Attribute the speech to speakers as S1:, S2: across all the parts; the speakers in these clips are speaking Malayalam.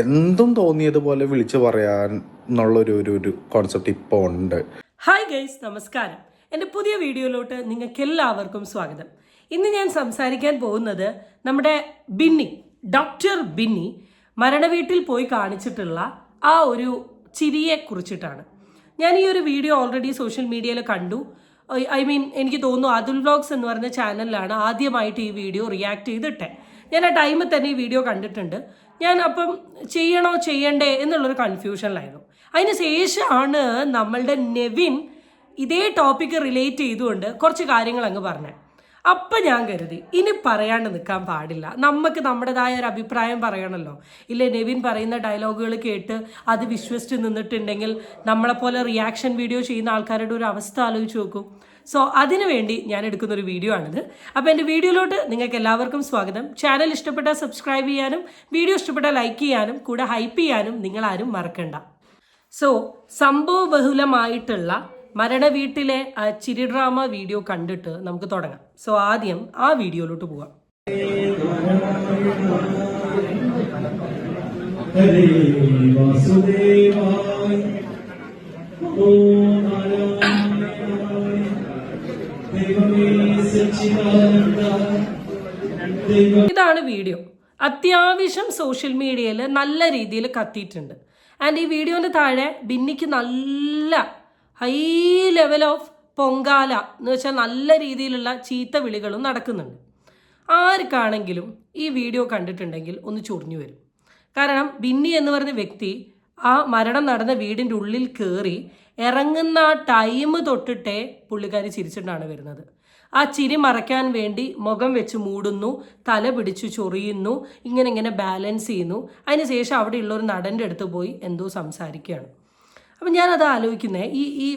S1: എന്തും തോന്നിയതുപോലെ വിളിച്ചു പറയാൻ എന്നുള്ളൊരു ഒരു ഒരു കോൺസെപ്റ്റ് ഇപ്പോൾ ഉണ്ട്.
S2: ഹായ് ഗൈസ് നമസ്കാരം. എന്റെ പുതിയ വീഡിയോയിലോട്ട് നിങ്ങൾക്ക് എല്ലാവർക്കും സ്വാഗതം. ഇന്ന് ഞാൻ സംസാരിക്കാൻ പോകുന്നത് നമ്മുടെ ബിന്നി ഡോക്ടർ ബിന്നി മരണവീട്ടിൽ പോയി കാണിച്ചിട്ടുള്ള ആ ഒരു ചിരിയെ കുറിച്ചിട്ടാണ് ഞാൻ ഈ ഒരു വീഡിയോ ഓൾറെഡി സോഷ്യൽ മീഡിയയിൽ കണ്ടു. ഐ മീൻ എനിക്ക് തോന്നുന്നു അതുൽ വ്ലോഗ്സ് എന്ന് പറഞ്ഞ ചാനലിലാണ് ആദ്യമായിട്ട് ഈ വീഡിയോ റിയാക്ട് ചെയ്തിട്ടെ. ഞാൻ ആ ടൈമിൽ തന്നെ ഈ വീഡിയോ കണ്ടിട്ടുണ്ട്. ഞാൻ അപ്പം ചെയ്യണോ ചെയ്യണ്ടേ എന്നുള്ളൊരു കൺഫ്യൂഷനിലായിരുന്നു അതിന് ശേഷമാണ് നമ്മളുടെ നെവിൻ ഇതേ ടോപ്പിക്ക് റിലേറ്റ് ചെയ്തുകൊണ്ട് കുറച്ച് കാര്യങ്ങൾ അങ്ങ് പറഞ്ഞത്. അപ്പം ഞാൻ കരുതി ഇനി പറയാണ്ട് നിൽക്കാൻ പാടില്ല. നമുക്ക് നമ്മുടേതായ ഒരു അഭിപ്രായം പറയണമല്ലോ ഇല്ലേ നെവിൻ പറയുന്ന ഡയലോഗുകൾ കേട്ട് അത് വിശ്വസിച്ച് നിന്നിട്ടുണ്ടെങ്കിൽ നമ്മളെപ്പോലെ റിയാക്ഷൻ വീഡിയോ ചെയ്യുന്ന ആൾക്കാരുടെ ഒരു അവസ്ഥ ആലോചിച്ച് നോക്കൂ. സോ അതിനുവേണ്ടി ഞാൻ എടുക്കുന്ന ഒരു വീഡിയോ ആണിത്. അപ്പോൾ എന്റെ വീഡിയോയിലോട്ട് നിങ്ങൾക്ക് എല്ലാവർക്കും സ്വാഗതം. ചാനൽ ഇഷ്ടപ്പെട്ടാൽ സബ്സ്ക്രൈബ് ചെയ്യാനും വീഡിയോ ഇഷ്ടപ്പെട്ടാൽ ലൈക്ക് ചെയ്യാനും കൂടെ ഹൈപ്പ് ചെയ്യാനും നിങ്ങളാരും മറക്കണ്ട. സോ സംഭവ ബഹുലമായിട്ടുള്ള മരണ വീട്ടിലെ ചിരി ഡ്രാമ വീഡിയോ കണ്ടിട്ട് നമുക്ക് തുടങ്ങാം. സോ ആദ്യം ആ വീഡിയോയിലോട്ട് പോവാം.
S3: ഹരേ വാസുദേവായ. ഓ ദൈവ
S2: ഇതാണ് വീഡിയോ അത്യാവശ്യം സോഷ്യൽ മീഡിയയിൽ നല്ല രീതിയിൽ കത്തിയിട്ടുണ്ട്. ആൻഡ് ഈ വീഡിയോന്റെ താഴെ ബിന്നിക്ക് നല്ല ഹൈ ലെവൽ ഓഫ് പൊങ്കാല എന്ന് വെച്ചാൽ നല്ല രീതിയിലുള്ള ചീത്ത വിളികളും നടക്കുന്നുണ്ട്. ആർക്കാണെങ്കിലും ഈ വീഡിയോ കണ്ടിട്ടുണ്ടെങ്കിൽ ഒന്ന് ചൊറിഞ്ഞു വരും. കാരണം ബിന്നി എന്ന് പറയുന്ന വ്യക്തി ആ മരണം നടന്ന വീടിന്റെ ഉള്ളിൽ കയറി ഇറങ്ങുന്ന ആ ടൈം തൊട്ടിട്ടേ പുള്ളിക്കാരി ചിരിച്ചിട്ടാണ് വരുന്നത്. ആ ചിരി മറയ്ക്കാൻ വേണ്ടി മുഖം വെച്ച് മൂടുന്നു തല പിടിച്ചു ചൊറിയുന്നു ഇങ്ങനെ ഇങ്ങനെ ബാലൻസ് ചെയ്യുന്നു. അതിനുശേഷം അവിടെയുള്ള ഒരു നടന്റെ അടുത്ത് പോയി എന്തോ സംസാരിക്കുകയാണ്. അപ്പം ഞാനത് ആലോചിക്കുന്നത് ഈ ഈ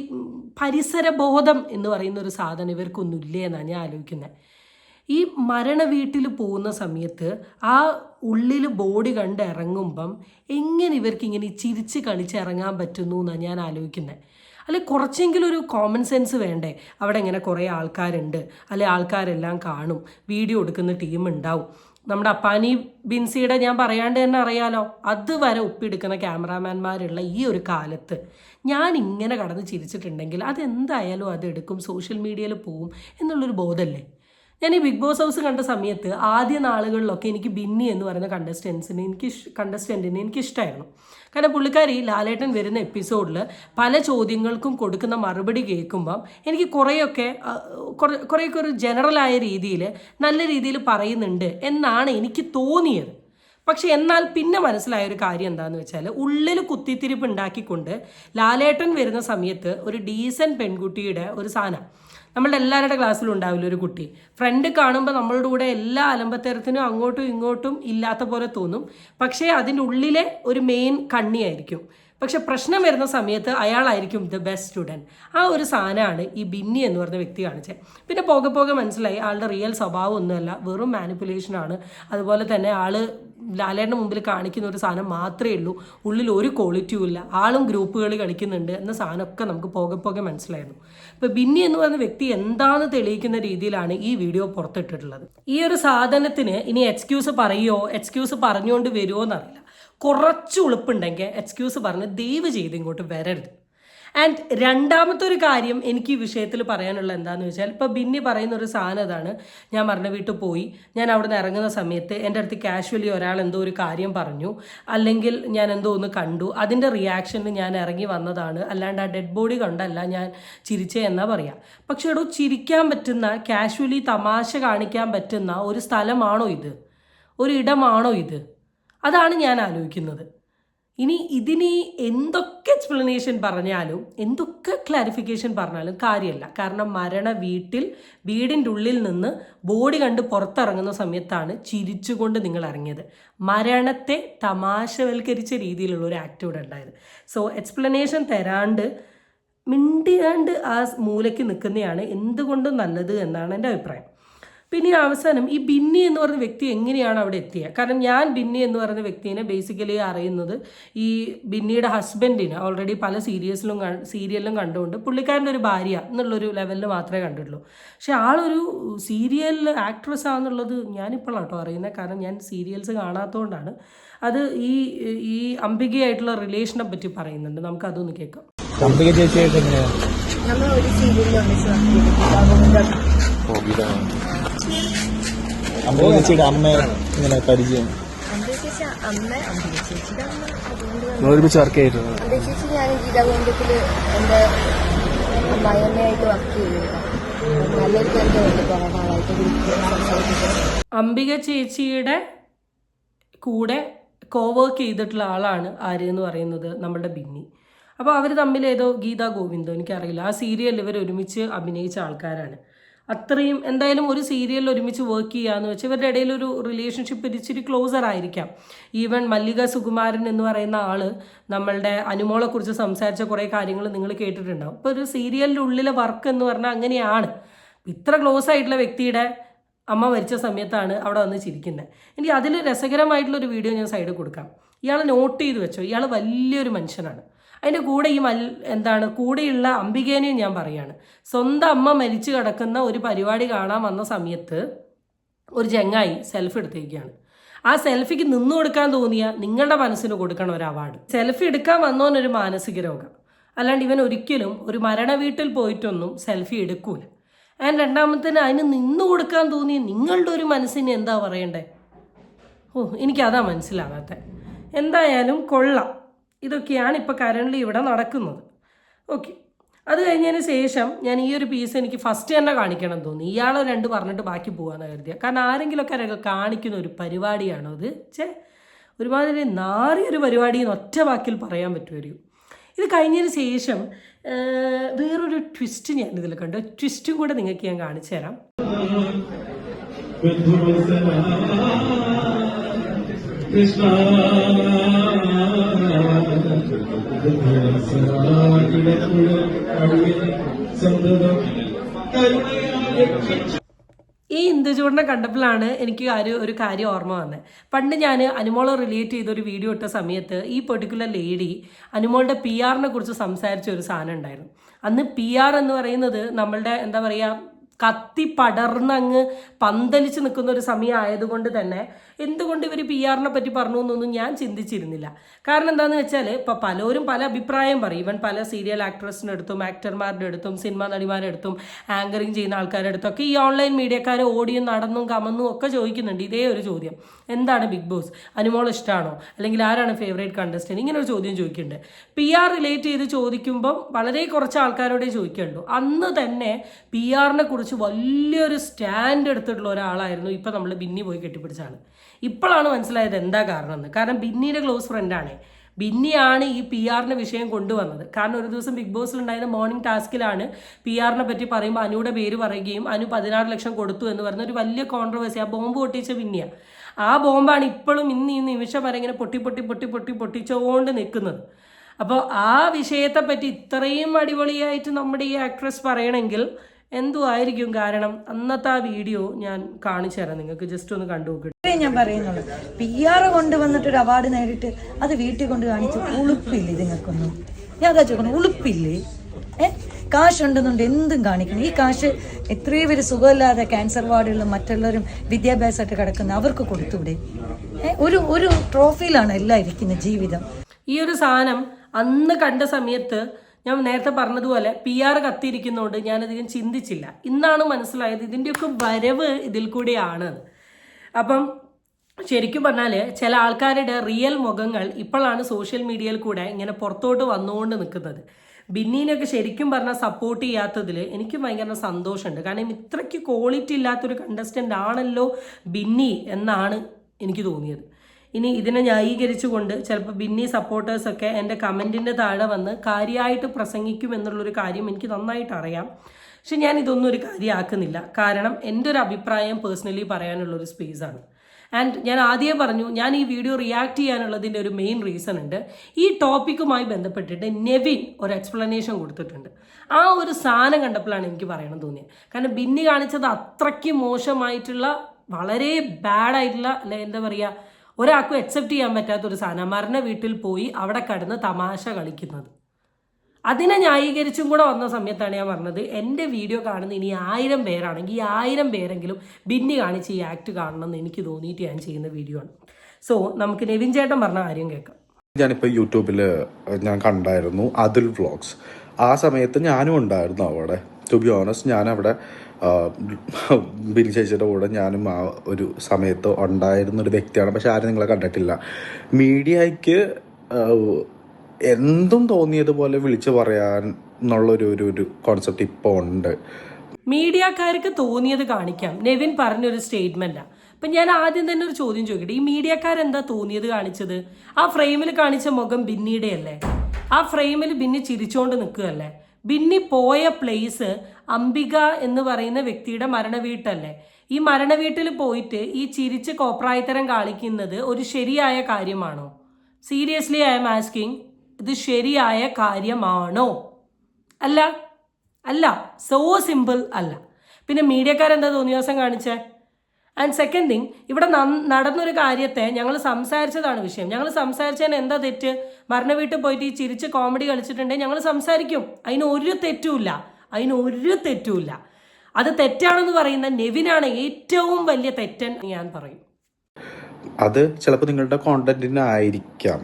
S2: പരിസരബോധം എന്ന് പറയുന്ന ഒരു സാധനം ഇവർക്കൊന്നുമില്ലേ എന്നാണ് ഞാൻ ആലോചിക്കുന്നത് ഈ മരണ വീട്ടിൽ പോകുന്ന സമയത്ത് ആ ഉള്ളിൽ ബോഡി കണ്ട് ഇറങ്ങുമ്പം എങ്ങനെ ഇവർക്ക് ഇങ്ങനെ ചിരിച്ച് കളിച്ച് ഇറങ്ങാൻ പറ്റുന്നു എന്നാണ് ഞാൻ ആലോചിക്കുന്നത് അല്ലെ കുറച്ചെങ്കിലും ഒരു കോമൺ സെൻസ് വേണ്ടേ? അവിടെ ഇങ്ങനെ കുറേ ആൾക്കാരുണ്ട്. അല്ലെ ആൾക്കാരെല്ലാം കാണും. വീഡിയോ എടുക്കുന്ന ടീം ഉണ്ടാവും. നമ്മുടെ അപ്പാനി ബിൻസിയുടെ ഞാൻ പറയാണ്ട് തന്നെ അറിയാലോ? അതുവരെ ഒപ്പിയെടുക്കുന്ന ക്യാമറാമാൻമാരുള്ള ഈ ഒരു കാലത്ത് ഞാൻ ഇങ്ങനെ കടന്ന് ചിരിച്ചിട്ടുണ്ടെങ്കിൽ അതെന്തായാലും അതെടുക്കും. സോഷ്യൽ മീഡിയയിൽ പോവും. എന്നുള്ളൊരു ബോധമല്ലേ ഞാൻ ഈ ബിഗ് ബോസ് ഹൗസ് കണ്ട സമയത്ത് ആദ്യ നാളുകളിലൊക്കെ എനിക്ക് ബിന്നി എന്ന് പറയുന്ന കണ്ടസ്റ്റൻസിന് എനിക്ക് കണ്ടസ്റ്റന്റിന് എനിക്ക് ഇഷ്ടമായിരുന്നു കാരണം പുള്ളിക്കാരി ലാലേട്ടൻ വരുന്ന എപ്പിസോഡിൽ പല ചോദ്യങ്ങൾക്കും കൊടുക്കുന്ന മറുപടി കേൾക്കുമ്പം എനിക്ക് കുറേയൊക്കെ കുറേയൊക്കെ ഒരു ജനറലായ രീതിയിൽ നല്ല രീതിയിൽ പറയുന്നുണ്ട് എന്നാണ് എനിക്ക് തോന്നിയത്. പക്ഷെ എന്നാൽ പിന്നെ മനസ്സിലായ ഒരു കാര്യം എന്താണെന്ന് വെച്ചാൽ ഉള്ളിൽ കുത്തിത്തിരിപ്പ് ഉണ്ടാക്കിക്കൊണ്ട് ലാലേട്ടൻ വരുന്ന സമയത്ത് ഒരു ഡീസൻ പെൺകുട്ടിയുടെ ഒരു സാധനം നമ്മളുടെ എല്ലാവരുടെ ക്ലാസ്സിലും ഉണ്ടാവില്ല ഒരു കുട്ടി? ഫ്രണ്ട് കാണുമ്പോൾ നമ്മളുടെ കൂടെ എല്ലാ അലമ്പത്തരത്തിനും അങ്ങോട്ടും ഇങ്ങോട്ടും ഇല്ലാത്ത പോലെ തോന്നും. പക്ഷേ അതിന്റെ ഉള്ളിലെ ഒരു മെയിൻ കണ്ണിയായിരിക്കും. പക്ഷെ പ്രശ്നം വരുന്ന സമയത്ത് അയാളായിരിക്കും ദ ബെസ്റ്റ് സ്റ്റുഡന്റ് ആ ഒരു സാധനമാണ് ഈ ബിന്നി എന്ന് പറഞ്ഞ വ്യക്തി കാണിച്ചത്. പിന്നെ പോകെ പോകെ മനസ്സിലായി ആളുടെ റിയൽ സ്വഭാവം ഒന്നുമല്ല. വെറും മാനിപ്പുലേഷനാണ് അതുപോലെ തന്നെ ആൾ ലാലേട്ടന്റെ മുമ്പിൽ കാണിക്കുന്ന ഒരു സാധനം മാത്രമേ ഉള്ളൂ. ഉള്ളിൽ ഒരു ക്വാളിറ്റിയും ഇല്ല. ആളും ഗ്രൂപ്പുകൾ കളിക്കുന്നുണ്ട് എന്ന സാധനമൊക്കെ നമുക്ക് പോകെ പോകെ മനസ്സിലായിരുന്നു. അപ്പോൾ ബിന്നി എന്ന് പറയുന്ന വ്യക്തി എന്താണെന്ന് തെളിയിക്കുന്ന രീതിയിലാണ് ഈ വീഡിയോ പുറത്തിട്ടിട്ടുള്ളത്. ഈ ഒരു സാധനത്തിന് ഇനി എക്സ്ക്യൂസ് പറയുമോ എക്സ്ക്യൂസ് പറഞ്ഞുകൊണ്ട് വരുമോ എന്നറിയില്ല കുറച്ച് ഉളുപ്പുണ്ടെങ്കിൽ എക്സ്ക്യൂസ് പറഞ്ഞ് ദയവ് ചെയ്ത് ഇങ്ങോട്ട് വരരുത്. ആൻഡ് രണ്ടാമത്തെ ഒരു കാര്യം എനിക്ക് ഈ വിഷയത്തിൽ പറയാനുള്ള എന്താണെന്ന് വെച്ചാൽ ഇപ്പോൾ ബിന്നി പറയുന്ന ഒരു സാധനം അതാണ്. ഞാൻ മരണ വീട്ടിൽ പോയി. ഞാൻ അവിടെ നിന്ന് ഇറങ്ങുന്ന സമയത്ത് എന്റെ അടുത്ത് കാഷ്വലി ഒരാൾ എന്തോ ഒരു കാര്യം പറഞ്ഞു. അല്ലെങ്കിൽ ഞാൻ എന്തോ ഒന്ന് കണ്ടു. അതിന്റെ റിയാക്ഷനിൽ ഞാൻ ഇറങ്ങി വന്നതാണ്. അല്ലാണ്ട് ആ ഡെഡ് ബോഡി കണ്ടല്ല. ഞാൻ ചിരിച്ചേ എന്നാ പറയാം. പക്ഷേ എടോ ചിരിക്കാൻ പറ്റുന്ന കാഷ്വലി തമാശ കാണിക്കാൻ പറ്റുന്ന ഒരു സ്ഥലമാണോ ഇത്? ഒരു ഇടമാണോ ഇത്? അതാണ് ഞാൻ ആലോചിക്കുന്നത്. ഇനി ഇതിന് എന്തൊക്കെ എക്സ്പ്ലനേഷൻ പറഞ്ഞാലും എന്തൊക്കെ ക്ലാരിഫിക്കേഷൻ പറഞ്ഞാലും കാര്യമല്ല കാരണം മരണ വീട്ടിൽ വീടിന്റെ ഉള്ളിൽ നിന്ന് ബോഡി കണ്ട് പുറത്തിറങ്ങുന്ന സമയത്താണ് ചിരിച്ചുകൊണ്ട് നിങ്ങൾ ഇറങ്ങിയത്. മരണത്തെ തമാശവൽക്കരിച്ച രീതിയിലുള്ള ഒരു ആക്ട് ഇവിടെ ഉണ്ടായത്. സോ എക്സ്പ്ലനേഷൻ തരാണ്ട് മിണ്ടിയാണ്ട് ആ മൂലയ്ക്ക് നിൽക്കുന്നതാണ് എന്തുകൊണ്ടും നല്ലത് എന്നാണ് എന്റെ അഭിപ്രായം. പിന്നെ അവസാനം ഈ ബിന്നി എന്ന് പറയുന്ന വ്യക്തി എങ്ങനെയാണ് അവിടെ എത്തിയത് കാരണം ഞാൻ ബിന്നി എന്ന് പറയുന്ന വ്യക്തിനെ ബേസിക്കലി അറിയുന്നത് ഈ ബിന്നിയുടെ ഹസ്ബൻഡിന് ഓൾറെഡി പല സീരിയസിലും സീരിയലിലും കണ്ടുകൊണ്ട് പുള്ളിക്കാരന്റെ ഒരു ഭാര്യ എന്നുള്ളൊരു ലെവലിൽ മാത്രമേ കണ്ടിട്ടുള്ളൂ. പക്ഷേ ആളൊരു സീരിയൽ ആക്ട്രസ് ആണെന്നുള്ളത് ഞാനിപ്പോഴാണ് കേട്ടോ അറിയുന്നത് കാരണം ഞാൻ സീരിയൽസ് കാണാത്തതുകൊണ്ടാണ് അത് ഈ ഈ അംബികയായിട്ടുള്ള റിലേഷനെ പറ്റി പറയുന്നുണ്ട്. നമുക്ക് അതൊന്ന് കേൾക്കാം.
S4: അംബിക ചേച്ചിയായിട്ട് എങ്ങനെയാണ്
S5: നമ്മൾ ഒരു സീരിയലിൽ ഒന്നിച്ച്
S4: അംബിക ചേച്ചിയുടെ അമ്മ ഇങ്ങനെ പരിചയം. ഒരുമിച്ച് വർക്ക് ചെയ്തിട്ടുണ്ട്
S5: ചേച്ചി ഞാൻ അമ്മായിയമ്മയായിട്ട് വർക്ക് ചെയ്തിരുന്നു നല്ലൊരു ബന്ധമുണ്ട് കുറെ നാളായിട്ട് വിളിക്കുക സംസാരിക്കുന്നത്
S2: അംബിക ചേച്ചിയുടെ കൂടെ കോവർക്ക് ചെയ്തിട്ടുള്ള ആളാണ് ആര് എന്ന് പറയുന്നത് നമ്മുടെ ബിന്നി. അപ്പോൾ അവർ തമ്മിൽ ഏതോ ഗീതാ ഗോവിന്ദോ എനിക്കറിയില്ല. ആ സീരിയലിൽ ഇവർ ഒരുമിച്ച് അഭിനയിച്ച ആൾക്കാരാണ്. അത്രയും എന്തായാലും ഒരു സീരിയലിൽ ഒരുമിച്ച് വർക്ക് ചെയ്യാന്ന് വെച്ചാൽ ഇവരുടെ ഇടയിൽ ഒരു റിലേഷൻഷിപ്പ് ഇച്ചിരി ക്ലോസർ ആയിരിക്കാം. ഈവൻ മല്ലിക സുകുമാരൻ എന്ന് പറയുന്ന ആൾ നമ്മളുടെ അനുമോളെ കുറിച്ച് സംസാരിച്ച കുറേ കാര്യങ്ങൾ നിങ്ങൾ കേട്ടിട്ടുണ്ടാവും. അപ്പോൾ ഒരു സീരിയലിന്റെ ഉള്ളിലെ വർക്ക് എന്ന് പറഞ്ഞാൽ അങ്ങനെയാണ്. ഇത്ര ക്ലോസ് ആയിട്ടുള്ള വ്യക്തിയുടെ അമ്മ മരിച്ച സമയത്താണ് അവിടെ വന്ന് ചിരിക്കുന്നത് എനിക്ക് അതിൽ രസകരമായിട്ടുള്ള ഒരു വീഡിയോ ഞാൻ സൈഡിൽ കൊടുക്കാം. ഇയാൾ നോട്ട് ചെയ്ത് വെച്ചോ. ഇയാൾ വലിയൊരു മനുഷ്യനാണ്. അതിന്റെ കൂടെ ഈ മൽ എന്താണ് കൂടെയുള്ള അംബികേനെയും ഞാൻ പറയാണ്. സ്വന്തം അമ്മ മരിച്ചു കിടക്കുന്ന ഒരു പരിപാടി കാണാൻ വന്ന സമയത്ത് ഒരു ചെങ്ങായി സെൽഫി എടുത്തേക്കാണ് ആ സെൽഫിക്ക് നിന്നു കൊടുക്കാൻ തോന്നിയ നിങ്ങളുടെ മനസ്സിന് കൊടുക്കണം ഒരു അവാർഡ് സെൽഫി എടുക്കാൻ വന്നവനൊരു മാനസിക രോഗം. അല്ലാണ്ട് ഇവൻ ഒരിക്കലും ഒരു മരണ വീട്ടിൽ പോയിട്ടൊന്നും സെൽഫി എടുക്കൂല. ആൻഡ് രണ്ടാമത്തേന് അതിന് നിന്നു കൊടുക്കാൻ തോന്നിയ നിങ്ങളുടെ ഒരു മനസ്സിന് എന്താ പറയണ്ടേ? ഓ എനിക്കതാ മനസ്സിലാകാത്ത എന്തായാലും കൊള്ളാം. ഇതൊക്കെയാണ് ഇപ്പോൾ കറന്റ് ഇവിടെ നടക്കുന്നത്. ഓക്കെ അത് കഴിഞ്ഞതിന് ശേഷം ഞാൻ ഈ ഒരു പീസ് എനിക്ക് ഫസ്റ്റ് തന്നെ കാണിക്കണം തോന്നി ഇയാൾ രണ്ട് പറഞ്ഞിട്ട് ബാക്കി പോകാമെന്ന് കരുതിയ. കാരണം ആരെങ്കിലുമൊക്കെ കാണിക്കുന്ന ഒരു പരിപാടിയാണോ അത് ചേ ഒരുമാതിരി നാറിയൊരു പരിപാടി എന്ന് ഒറ്റ വാക്കിൽ പറയാൻ പറ്റുമായിരിക്കും. ഇത് കഴിഞ്ഞതിന് ശേഷം വേറൊരു ട്വിസ്റ്റ് ഞാൻ ഇതിൽ കണ്ടു. ട്വിസ്റ്റും കൂടെ നിങ്ങൾക്ക് ഞാൻ കാണിച്ചു തരാം. ഈ ഇന്ദുചൂടിനെ കണ്ടപ്പോഴാണ് എനിക്ക് ഒരു ഒരു കാര്യം ഓർമ്മ വന്നത്. പണ്ട് ഞാൻ അനുമോളെ റിലേറ്റ് ചെയ്ത ഒരു വീഡിയോ ഇട്ട സമയത്ത് ഈ പെർട്ടിക്കുലർ ലേഡി അനുമോളുടെ പി ആറിനെ കുറിച്ച് സംസാരിച്ച ഒരു സാധനം ഉണ്ടായിരുന്നു. അന്ന് പി ആർ എന്ന് പറയുന്നത് നമ്മളുടെ എന്താ പറയുക കത്തി പടർന്നങ്ങ് പന്തലിച്ച് നിൽക്കുന്ന ഒരു സമയം ആയതുകൊണ്ട് തന്നെ എന്തുകൊണ്ട് ഇവർ പി ആറിനെ പറ്റി പറഞ്ഞു എന്നൊന്നും ഞാൻ ചിന്തിച്ചിരുന്നില്ല. കാരണം എന്താണെന്ന് വെച്ചാൽ ഇപ്പോൾ പലരും പല അഭിപ്രായം പറയും. ഇവൻ പല സീരിയൽ ആക്ട്രസിന്റെ അടുത്തും ആക്ടർമാരുടെ അടുത്തും സിനിമാ നടിമാരുടെ അടുത്തും ആങ്കറിങ് ചെയ്യുന്ന ആൾക്കാരുടെ അടുത്തൊക്കെ ഈ ഓൺലൈൻ മീഡിയക്കാർ ഓടിയും നടന്നും കമന്നും ഒക്കെ ചോദിക്കുന്നുണ്ട്. ഇതേ ഒരു ചോദ്യം. എന്താണ് ബിഗ് ബോസ്? അനുമോൾ ഇഷ്ടമാണോ അല്ലെങ്കിൽ ആരാണ് ഫേവറേറ്റ് കണ്ടസ്റ്റന്റ് ഇങ്ങനെ ഒരു ചോദ്യം ചോദിക്കുന്നുണ്ട്. പി ആർ റിലേറ്റ് ചെയ്ത് ചോദിക്കുമ്പം വളരെ കുറച്ച് ആൾക്കാരോടേ ചോദിക്കുന്നുള്ളൂ. അന്ന് തന്നെ പി ആറിനെ കുറിച്ച് വലിയൊരു സ്റ്റാൻഡ് എടുത്തിട്ടുള്ള ഒരാളായിരുന്നു ഇപ്പം നമ്മൾ ബിന്നി പോയി കെട്ടിപ്പിടിച്ചാണ് ഇപ്പോഴാണ് മനസ്സിലായത് എന്താ കാരണം എന്ന്. കാരണം ബിന്നിയുടെ ക്ലോസ് ഫ്രണ്ടാണ് ബിന്നിയാണ് ഈ പി ആറിന്റെ വിഷയം കൊണ്ടുവന്നത്. കാരണം ഒരു ദിവസം ബിഗ് ബോസിൽ ഉണ്ടായിരുന്ന മോർണിംഗ് ടാസ്കിലാണ് പി ആറിനെ പറ്റി പറയുമ്പോൾ അനുയുടെ പേര് പറയുകയും അനു പതിനാറ് ലക്ഷം കൊടുത്തു എന്ന് പറഞ്ഞ ഒരു വലിയ കോൺട്രവേഴ്സി ആ ബോംബ് പൊട്ടിച്ച ബിന്നിയാണ് ആ ബോംബാണ് ഇപ്പോഴും ഇന്ന് ഈ നിമിഷം വരെ ഇങ്ങനെ പൊട്ടി പൊട്ടി പൊട്ടി പൊട്ടി പൊട്ടിച്ചുകൊണ്ട് നിൽക്കുന്നത് അപ്പോൾ ആ വിഷയത്തെ പറ്റി ഇത്രയും അടിപൊളിയായിട്ട് നമ്മുടെ ഈ ആക്ട്രസ് പറയണമെങ്കിൽ എന്തുമായിരിക്കും കാരണം അന്നത്തെ ആ വീഡിയോ ഞാൻ കാണിച്ചു തരാം. നിങ്ങൾക്ക് ജസ്റ്റ് ഒന്ന് കണ്ടു നോക്കി.
S6: ഇത്രേ ഞാൻ പറയുന്നുള്ളൂ. പി ആർ കൊണ്ടുവന്നിട്ട് ഒരു അവാർഡ് നേടിയിട്ട് അത് വീട്ടിൽ കൊണ്ട് കാണിച്ച് ഉളുപ്പില്ലേ നിങ്ങൾക്കൊന്നും? ഞാൻ അതാ ചോദിക്കണം ഉളുപ്പില്ലേ? ഏ? കാശുണ്ടെന്നുണ്ട് എന്തും കാണിക്കണം. ഈ കാശ് എത്രയോ പേര് സുഖമില്ലാതെ ക്യാൻസർ വാർഡുകളിലും മറ്റുള്ളവരും വിദ്യാഭ്യാസമായിട്ട് കിടക്കുന്ന അവർക്ക് കൊടുത്തൂടെ ഒരു ഒരു ട്രോഫിയിലാണ് എല്ലാം ഇരിക്കുന്നത് ജീവിതം.
S2: ഈ ഒരു സാധനം അന്ന് കണ്ട സമയത്ത് ഞാൻ നേരത്തെ പറഞ്ഞതുപോലെ പി ആർ കത്തിയിരിക്കുന്നതുകൊണ്ട് ഞാനധികം ചിന്തിച്ചില്ല. ഇന്നാണ് മനസ്സിലായത് ഇതിന്റെയൊക്കെ വരവ് ഇതിൽ കൂടിയാണ്. അപ്പം ശരിക്കും പറഞ്ഞാൽ ചില ആൾക്കാരുടെ റിയൽ മുഖങ്ങൾ ഇപ്പോഴാണ് സോഷ്യൽ മീഡിയയിൽ കൂടെ ഇങ്ങനെ പുറത്തോട്ട് വന്നുകൊണ്ട് നിൽക്കുന്നത്. ബിന്നീനൊക്കെ ശരിക്കും പറഞ്ഞാൽ സപ്പോർട്ട് ചെയ്യാത്തതിൽ എനിക്ക് ഭയങ്കര സന്തോഷമുണ്ട്. കാരണം ഇത്രയ്ക്ക് ക്വാളിറ്റി ഇല്ലാത്തൊരു കണ്ടസ്റ്റന്റ് ആണല്ലോ ബിന്നി എന്നാണ് എനിക്ക് തോന്നിയത്. ഇനി ഇതിനെ ന്യായീകരിച്ചുകൊണ്ട് ചിലപ്പോൾ ബിന്നി സപ്പോർട്ടേഴ്സൊക്കെ എന്റെ കമന്റിന്റെ താഴെ വന്ന് കാര്യമായിട്ട് പ്രസംഗിക്കും എന്നുള്ളൊരു കാര്യം എനിക്ക് നന്നായിട്ട് അറിയാം. പക്ഷെ ഞാൻ ഇതൊന്നും ഒരു കാര്യമാക്കുന്നില്ല കാരണം എന്റെ ഒരു അഭിപ്രായം പേഴ്സണലി പറയാനുള്ളൊരു സ്പേസാണ് ആൻഡ് ഞാൻ ആദ്യമേ പറഞ്ഞു ഞാൻ ഈ വീഡിയോ റിയാക്ട് ചെയ്യാനുള്ളതിന്റെ ഒരു മെയിൻ റീസൺ ഉണ്ട്. ഈ ടോപ്പിക്കുമായി ബന്ധപ്പെട്ടിട്ട് നെവിൻ ഒരു എക്സ്പ്ലനേഷൻ കൊടുത്തിട്ടുണ്ട്. ആ ഒരു സാധനം കണ്ടപ്പോഴാണ് എനിക്ക് പറയണം തോന്നിയത്. കാരണം ബിന്നി കാണിച്ചത് അത്രയ്ക്ക് മോശമായിട്ടുള്ള വളരെ ബാഡായിട്ടുള്ള അല്ലെ എന്താ പറയുക ഒരാൾക്കും അക്സെപ്റ്റ് ചെയ്യാൻ പറ്റാത്ത ഒരു സാധനം. മരണ വീട്ടിൽ പോയി അവിടെ കടന്ന് തമാശ കളിക്കുന്നത്. അതിനെ ന്യായീകരിച്ചും കൂടെ വന്ന സമയത്താണ് ഞാൻ പറഞ്ഞത്. എന്റെ വീഡിയോ കാണുന്ന ഇനി ആയിരം പേരാണെങ്കിൽ ഈ ആയിരം പേരെങ്കിലും ബിന്നി കാണിച്ച് ഈ ആക്ട് കാണണം എന്ന് എനിക്ക് തോന്നിയിട്ട് ഞാൻ ചെയ്യുന്ന വീഡിയോ ആണ്. സോ നമുക്ക് നെവിൻ ചേട്ടൻ പറഞ്ഞ കാര്യം കേൾക്കാം.
S1: ഞാനിപ്പോൾ യൂട്യൂബിൽ ഞാൻ കണ്ടായിരുന്നു അതിൽ വ്ളോഗ്സ് ആ സമയത്ത് ഞാനും ഉണ്ടായിരുന്നു അവിടെ. ടു ബി ഓണസ്റ്റ് ഞാനവിടെ ബിനി ചേച്ചിയുടെ കൂടെ ഞാനും ആ ഒരു സമയത്ത് ഉണ്ടായിരുന്ന ഒരു വ്യക്തിയാണ്. പക്ഷെ ആരും നിങ്ങളെ കണ്ടിട്ടില്ല. മീഡിയയ്ക്ക് എന്തും തോന്നിയതുപോലെ വിളിച്ചു പറയാൻ എന്നുള്ളൊരു ഒരു ഒരു കോൺസെപ്റ്റ് ഇപ്പോൾ ഉണ്ട്.
S2: മീഡിയക്കാർക്ക് തോന്നിയത് കാണിക്കാം. നെവിൻ പറഞ്ഞൊരു സ്റ്റേറ്റ്മെന്റാ അപ്പം ഞാൻ ആദ്യം തന്നെ ഒരു ചോദ്യം ചോദിക്കട്ടെ. ഈ മീഡിയക്കാരെന്താ തോന്നിയത് കാണിച്ചത്? ആ ഫ്രെയിമിൽ കാണിച്ച മുഖം ബിന്നിയുടെ അല്ലേ? ആ ഫ്രെയിമിൽ ബിന്നി ചിരിച്ചുകൊണ്ട് നിൽക്കുകയല്ലേ? ബിന്നി പോയ പ്ലേസ് അംബിക എന്ന് പറയുന്ന വ്യക്തിയുടെ മരണവീട്ടല്ലേ? ഈ മരണവീട്ടിൽ പോയിട്ട് ഈ ചിരിച്ച് കോപ്രായത്തരം കാണിക്കുന്നത് ഒരു ശരിയായ കാര്യമാണോ? സീരിയസ്ലി ഐ എം ആസ്കിങ് ഇത് ശരിയായ കാര്യമാണോ? അല്ല അല്ല സോ സിമ്പിൾ അല്ല. പിന്നെ മീഡിയക്കാരെന്താ തോന്നിയ ദിവസം കാണിച്ചേ? ആൻഡ് സെക്കൻഡ് തിങ് ഇവിടെ നടന്നൊരു കാര്യത്തെ ഞങ്ങൾ സംസാരിച്ചതാണ് വിഷയം. ഞങ്ങൾ സംസാരിച്ചതിന് എന്താ തെറ്റ്? മരണ വീട്ടിൽ പോയിട്ട് ഈ ചിരിച്ച് കോമഡി കളിച്ചിട്ടുണ്ടെങ്കിൽ ഞങ്ങൾ സംസാരിക്കും. അതിന് ഒരു തെറ്റുമില്ല. അതിന് ഒരു തെറ്റുമില്ല. അത് തെറ്റാണെന്ന് പറയുന്ന നെവിനാണ് ഏറ്റവും വലിയ തെറ്റൻ ഞാൻ പറയും.
S1: അത് ചിലപ്പോൾ നിങ്ങളുടെ കോണ്ടന്റിനായിരിക്കാം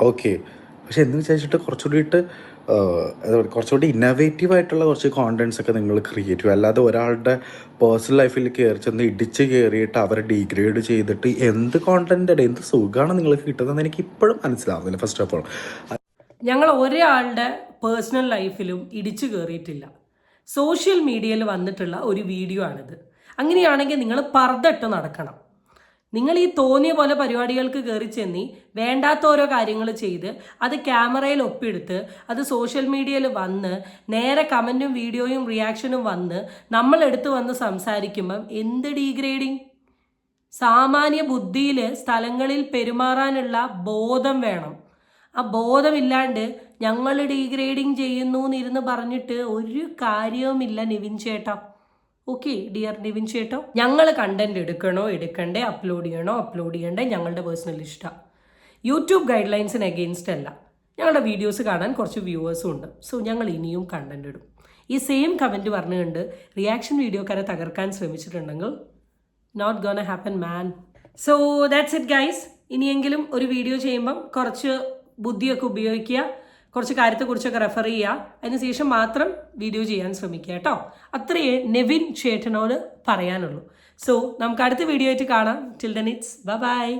S1: ഓക്കെ പക്ഷെ എന്ന് വിചാരിച്ചിട്ട് കുറച്ചുകൂടിയിട്ട് കുറച്ചുകൂടി ഇന്നോവേറ്റീവ് ആയിട്ടുള്ള കുറച്ച് കോണ്ടൻസ് ഒക്കെ നിങ്ങൾ ക്രിയേറ്റ് ചെയ്യും അല്ലാതെ ഒരാളുടെ പേഴ്സണൽ ലൈഫിൽ കയറി ചെന്ന് ഇടിച്ച് കയറിയിട്ട് അവരെ ഡീഗ്രേഡ് ചെയ്തിട്ട് എന്ത് കോണ്ടന്റ് എന്ത് സുഖമാണ് നിങ്ങൾക്ക് കിട്ടുന്നതെന്ന് എനിക്ക് ഇപ്പോഴും മനസ്സിലാവുന്നില്ല ഫസ്റ്റ് ഓഫ് ഓൾ
S2: ഞങ്ങൾ ഒരാളുടെ പേഴ്സണൽ ലൈഫിലും ഇടിച്ചു കയറിയിട്ടില്ല സോഷ്യൽ മീഡിയയിൽ വന്നിട്ടുള്ള ഒരു വീഡിയോ ആണിത്. അങ്ങനെയാണെങ്കിൽ നിങ്ങൾ പറഞ്ഞിട്ട് നടക്കണം. നിങ്ങൾ ഈ തോന്നിയ പോലെ പരിപാടികൾക്ക് കയറി ചെന്നി വേണ്ടാത്ത ഓരോ കാര്യങ്ങൾ ചെയ്ത് അത് ക്യാമറയിൽ ഒപ്പിയെടുത്ത് അത് സോഷ്യൽ മീഡിയയിൽ വന്ന് നേരെ കമന്റും വീഡിയോയും റിയാക്ഷനും വന്ന് നമ്മൾ എടുത്ത് വന്ന് സംസാരിക്കുമ്പം എന്ത് ഡീഗ്രേഡിങ് സാമാന്യ ബുദ്ധിയിൽ സ്ഥലങ്ങളിൽ പെരുമാറാനുള്ള ബോധം വേണം. ആ ബോധമില്ലാണ്ട് ഞങ്ങൾ ഡീഗ്രേഡിങ് ചെയ്യുന്നു എന്നിരുന്ന് പറഞ്ഞിട്ട് ഒരു കാര്യവുമില്ല നിവിൻ ചേട്ടാ. ഓക്കെ ഡിയർ നിവിൻ ചേട്ടോ ഞങ്ങൾ കണ്ടന്റ് എടുക്കണോ എടുക്കണ്ടേ അപ്ലോഡ് ചെയ്യണോ അപ്ലോഡ് ചെയ്യണ്ടേ ഞങ്ങളുടെ പേഴ്സണൽ ഇഷ്ടം. യൂട്യൂബ് ഗൈഡ് ലൈൻസിന് അഗെയിൻസ്റ്റ് അല്ല. ഞങ്ങളുടെ വീഡിയോസ് കാണാൻ കുറച്ച് വ്യൂവേഴ്സും ഉണ്ട്. സോ ഞങ്ങൾ ഇനിയും കണ്ടന്റ് ഇടും. ഈ സെയിം കമന്റ് പറഞ്ഞുകൊണ്ട് റിയാക്ഷൻ വീഡിയോക്കാരെ തകർക്കാൻ ശ്രമിച്ചിട്ടുണ്ടെങ്കിൽ not gonna happen man so that's it guys ഇനിയെങ്കിലും ഒരു വീഡിയോ ചെയ്യുമ്പം കുറച്ച് ബുദ്ധിയൊക്കെ ഉപയോഗിക്കുക. കുറച്ച് കാര്യത്തെക്കുറിച്ചൊക്കെ റെഫർ ചെയ്യുക. അതിനുശേഷം മാത്രം വീഡിയോ ചെയ്യാൻ ശ്രമിക്കുക കേട്ടോ. അത്രയേ നെവിൻ ചേട്ടനോട് പറയാനുള്ളൂ. സോ നമുക്ക് അടുത്ത വീഡിയോ ആയിട്ട് കാണാം. Till then it's by